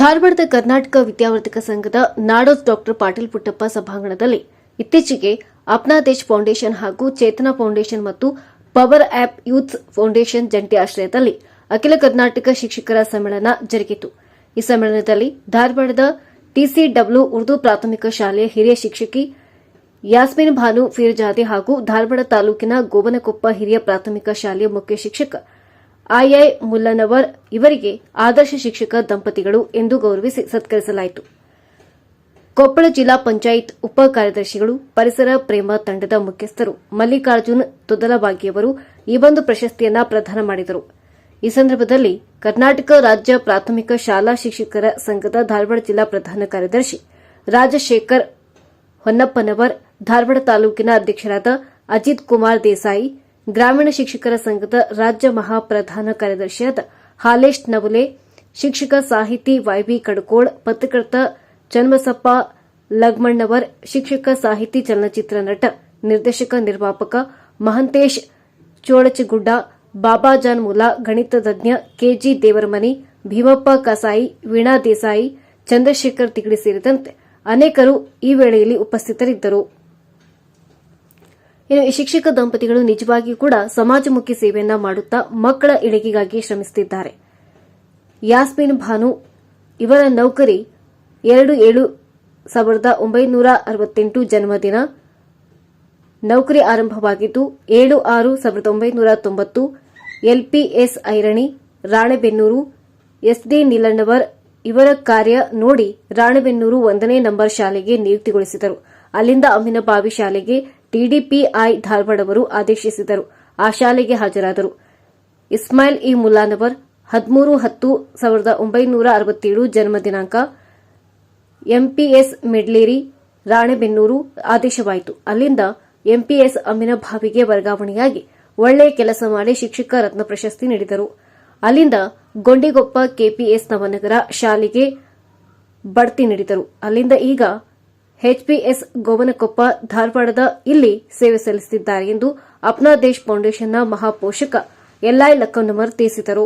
ಧಾರವಾಡದ ಕರ್ನಾಟಕ ವಿದ್ಯಾವರ್ಧಕ ಸಂಘದ ನಾಡೋಜ್ ಡಾಕ್ಟರ್ ಪಾಟೀಲ್ ಪುಟ್ಟಪ್ಪ ಸಭಾಂಗಣದಲ್ಲಿ ಇತ್ತೀಚೆಗೆ ಅಪ್ನಾದೇಶ್ ಫೌಂಡೇಶನ್ ಹಾಗೂ ಚೇತನಾ ಫೌಂಡೇಶನ್ ಮತ್ತು ಪವರ್ ಆಪ್ ಯೂತ್ ಫೌಂಡೇಶನ್ ಜಂಟಿ ಆಶ್ರಯದಲ್ಲಿ ಅಖಿಲ ಕರ್ನಾಟಕ ಶಿಕ್ಷಕರ ಸಮ್ಮೇಳನ ಜರುಗಿತು. ಈ ಸಮ್ಮೇಳನದಲ್ಲಿ ಧಾರವಾಡದ ಟಿಸಿಡಬ್ಲ್ಯೂ ಉರ್ದು ಪ್ರಾಥಮಿಕ ಶಾಲೆಯ ಹಿರಿಯ ಶಿಕ್ಷಕಿ ಯಾಸ್ಮಿನ್ ಭಾನು ಫಿರ್ಜಾದೆ ಹಾಗೂ ಧಾರವಾಡ ತಾಲೂಕಿನ ಗೋವನಕೊಪ್ಪ ಹಿರಿಯ ಪ್ರಾಥಮಿಕ ಶಾಲೆಯ ಮುಖ್ಯ ಶಿಕ್ಷಕ ಐಐ ಮುಲ್ಲನವರ್ ಇವರಿಗೆ ಆದರ್ಶ ಶಿಕ್ಷಕ ದಂಪತಿಗಳು ಎಂದು ಗೌರವಿಸಿ ಸತ್ಕರಿಸಲಾಯಿತು. ಕೊಪ್ಪಳ ಜಿಲ್ಲಾ ಪಂಚಾಯತ್ ಉಪ ಕಾರ್ಯದರ್ಶಿಗಳು, ಪರಿಸರ ಪ್ರೇಮ ತಂಡದ ಮುಖ್ಯಸ್ಥರು ಮಲ್ಲಿಕಾರ್ಜುನ್ ತುದಲಬಾಗಿಯವರು ಈ ಒಂದು ಪ್ರಶಸ್ತಿಯನ್ನ ಪ್ರದಾನ ಮಾಡಿದರು. ಈ ಸಂದರ್ಭದಲ್ಲಿ ಕರ್ನಾಟಕ ರಾಜ್ಯ ಪ್ರಾಥಮಿಕ ಶಾಲಾ ಶಿಕ್ಷಕರ ಸಂಘದ ಧಾರವಾಡ ಜಿಲ್ಲಾ ಪ್ರಧಾನ ಕಾರ್ಯದರ್ಶಿ ರಾಜಶೇಖರ್ ಹೊನ್ನಪ್ಪನವರ್, ಧಾರವಾಡ ತಾಲೂಕಿನ ಅಧ್ಯಕ್ಷರಾದ ಅಜಿತ್ ಕುಮಾರ್ ದೇಸಾಯಿ ಗ್ರಾಮೀಣ ಶಿಕ್ಷಕರ ಸಂಘದ ರಾಜ್ಯ ಮಹಾಪ್ರಧಾನ ಕಾರ್ಯದರ್ಶಿಯಾದ ಹಾಲೇಶ್ ನವಲೆ, ಶಿಕ್ಷಕ ಸಾಹಿತಿ ವೈಬಿ ಕಡಕೋಳ್, ಪತ್ರಕರ್ತ ಚನ್ಮಸಪ್ಪ ಲಗ್ಮಣ್ಣವರ್, ಶಿಕ್ಷಕ ಸಾಹಿತಿ ಚಲನಚಿತ್ರ ನಟ ನಿರ್ದೇಶಕ ನಿರ್ಮಾಪಕ ಮಹಂತೇಶ್ ಚೋಳಚಗುಡ್ಡ ಬಾಬಾಜಾನ್ ಮುಲಾ, ಗಣಿತ ತಜ್ಞ ಕೆಜಿ ದೇವರಮನಿ, ಭೀಮಪ್ಪ ಕಸಾಯಿ, ವೀಣಾ ದೇಸಾಯಿ, ಚಂದ್ರಶೇಖರ್ ತಿಗಡಿ ಸೇರಿದಂತೆ ಅನೇಕರು ಈ ವೇಳೆಯಲ್ಲಿ ಉಪಸ್ಥಿತರಿದ್ದರು. ಇನ್ನು ಈ ಶಿಕ್ಷಕ ದಂಪತಿಗಳು ನಿಜವಾಗಿಯೂ ಕೂಡ ಸಮಾಜಮುಖಿ ಸೇವೆಯನ್ನ ಮಾಡುತ್ತಾ ಮಕ್ಕಳ ಏಳಿಗೆಗಾಗಿ ಶ್ರಮಿಸುತ್ತಿದ್ದಾರೆ. ಯಾಸ್ಮಿನ್ ಭಾನು ಇವರ ನೌಕರಿ ಎರಡು ಏಳು ಸಾವಿರದ ಒಂಬೈನೂರ ಅರವತ್ತೆಂಟು ಜನ್ಮದಿನ ನೌಕರಿ ಆರಂಭವಾಗಿದ್ದು ಏಳು ಆರು ಸಾವಿರದ ಒಂಬೈನೂರ ತೊಂಬತ್ತು. ಎಲ್ಪಿಎಸ್ ಐರಣಿ, ರಾಣೆಬೆನ್ನೂರು ಎಸ್ಡಿ ನೀಲಣ್ಣವರ್ ಇವರ ಕಾರ್ಯ ನೋಡಿ ರಾಣೆಬೆನ್ನೂರು ಒಂದನೇ ನಂಬರ್ ಶಾಲೆಗೆ ನಿಯುಕ್ತಿಗೊಳಿಸಿದರು. ಅಲ್ಲಿಂದ ಅಮ್ಮಿನಬಾವಿ ಶಾಲೆಗೆ ಟಿಡಿಪಿಐ ಧಾರವಾಡವರು ಆದೇಶಿಸಿದರು ಆ ಶಾಲೆಗೆ ಹಾಜರಾದರು. ಇಸ್ಮಾಯಿಲ್ ಇ ಮುಲ್ಲಾನವರ್ ಹದಿಮೂರು ಹತ್ತು ಸಾವಿರದ ಒಂಬೈನೂರ ಅರವತ್ತೇಳು ಜನ್ಮ ದಿನಾಂಕ, ಎಂಪಿಎಸ್ ಮಿಡ್ಲೇರಿ, ರಾಣೆಬೆನ್ನೂರು ಆದೇಶವಾಯಿತು. ಅಲ್ಲಿಂದ ಎಂಪಿಎಸ್ ಅಮ್ಮಿನಭಾವಿಗೆ ವರ್ಗಾವಣೆಯಾಗಿ ಒಳ್ಳೆಯ ಕೆಲಸ ಮಾಡಿ ಶಿಕ್ಷಕ ರತ್ನ ಪ್ರಶಸ್ತಿ ನೀಡಿದರು. ಅಲ್ಲಿಂದ ಗೊಂಡಿಗೊಪ್ಪ ಕೆಪಿಎಸ್ ನವನಗರ ಶಾಲೆಗೆ ಬಡ್ತಿ ನೀಡಿದರು. ಅಲ್ಲಿಂದ ಈಗ ಎಚ್ಪಿಎಸ್ ಗೋವನಕೊಪ್ಪ ಧಾರವಾಡದ ಇಲ್ಲಿ ಸೇವೆ ಸಲ್ಲಿಸುತ್ತಿದ್ದಾರೆ ಎಂದು ಅಪ್ನಾ ದೇಶ್ ಫೌಂಡೇಶನ್ನ ಮಹಾಪೋಷಕ ಎಲ್ಐ ಲಕ್ಕನಮರ್ ತಿಳಿಸಿದರು.